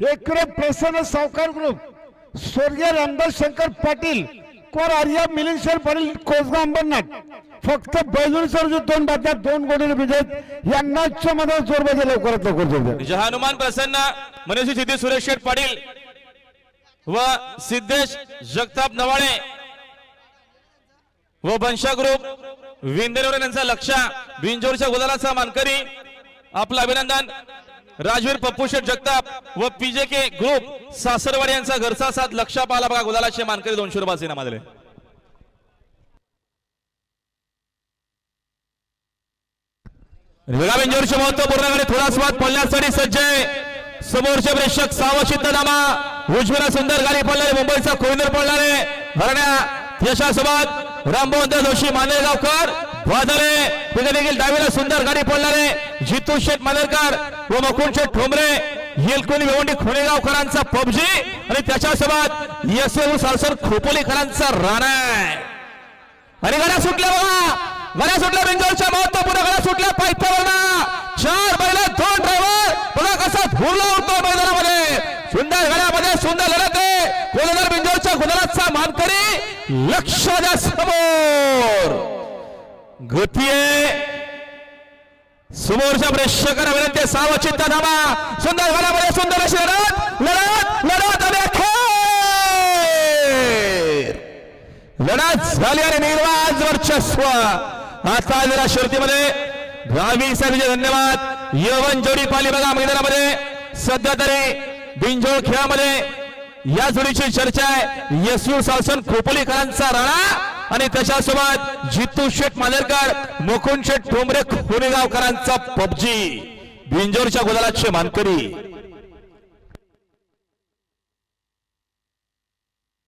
एकरे प्रसन्न सावकार ग्रुप स्वर्गीय रामदास शंकर पाटील कोर आर्या मिलिंद सर पाटील कोसगाव अंबरनाथ फक्त बैलून सर जो दोन बातम्या दोन गोडीने विजय यांनाच मध्ये जोर पाहिजे लवकरात लवकर जोर हनुमान प्रसन्न मनस्वी सिद्धी सुरेश शेठ पाटील व सिद्धेश जगताप नवाळे व बंशा ग्रुप विंदेवर यांचा लक्ष बिंजोरच्या गुलालाचा मानकरी आपलं अभिनंदन. राजवीर पप्पूशेठ जगताप व पीजे के ग्रुप सासरवाडी यांचा घरचा साथ लक्ष पाला बघा गुलालाचे मानकरी दोनशे रुपयाचे इनाम आलेले वेगळा बेंजोरचे महत्त्वपूर्ण थोडा स्वाद पडण्यासाठी सज्ज आहे. समोरचे प्रेक्षक सावचित्त नामा उजवीला सुंदर गाडी पडणारे मुंबईचा कोयनर पडणारे हरण्या यशासोबत रामबोंद जोशी मानेगावकर. वाजले तिथे देखील डावीला सुंदर गाडी पडणारे जितू शेठ मदरकर व मकुंद शेठ ठोंबरे. येलकुनी भिवंडी खुणेगावकरांचा पबजी आणि त्याच्यासोबत यशवू सालसर खोपोलीकरांचा राणा अरे आणि गड्या सुटल्या बाबा गड्या सुटल्या बेंगलच्या महत्त्वपूर्ण गड्या सुटल्या पायथ्यावरना. चार बैल दोन ड्रायव्हर बघा कसा धुरला होतो मैदानामध्ये. सुंदर गड्यामध्ये सुंदर लढत आहे. कोलदार बिंजोरच्या गुलालाचा मानकरी? लक्ष द्या समोर. गती आहे समोरच्या प्रेक्षकांना विनंती आहे, सावचित्त धामा सुंदर घरामध्ये सुंदर अशी लढत लढत लढत आणि अखेर. लढत झाली आणि निर्वाज वर्चस्व. आता जरा शर्तीमध्ये रावी साहेबचे धन्यवाद. यवन जोडी पाली बघा मैदानामध्ये. सध्या तरी बिंजोळ खेळामध्ये या जोडीची चर्चा आहे. यशू सावसन खोपलीकरांचा राणा आणि त्याच्यासोबत जितू शेठ मालेरकर मुकुंद शेठ ठोंबरे पुणेगावकरांचा पबजी. बिंजोरच्या गुलालाचे मानकरी.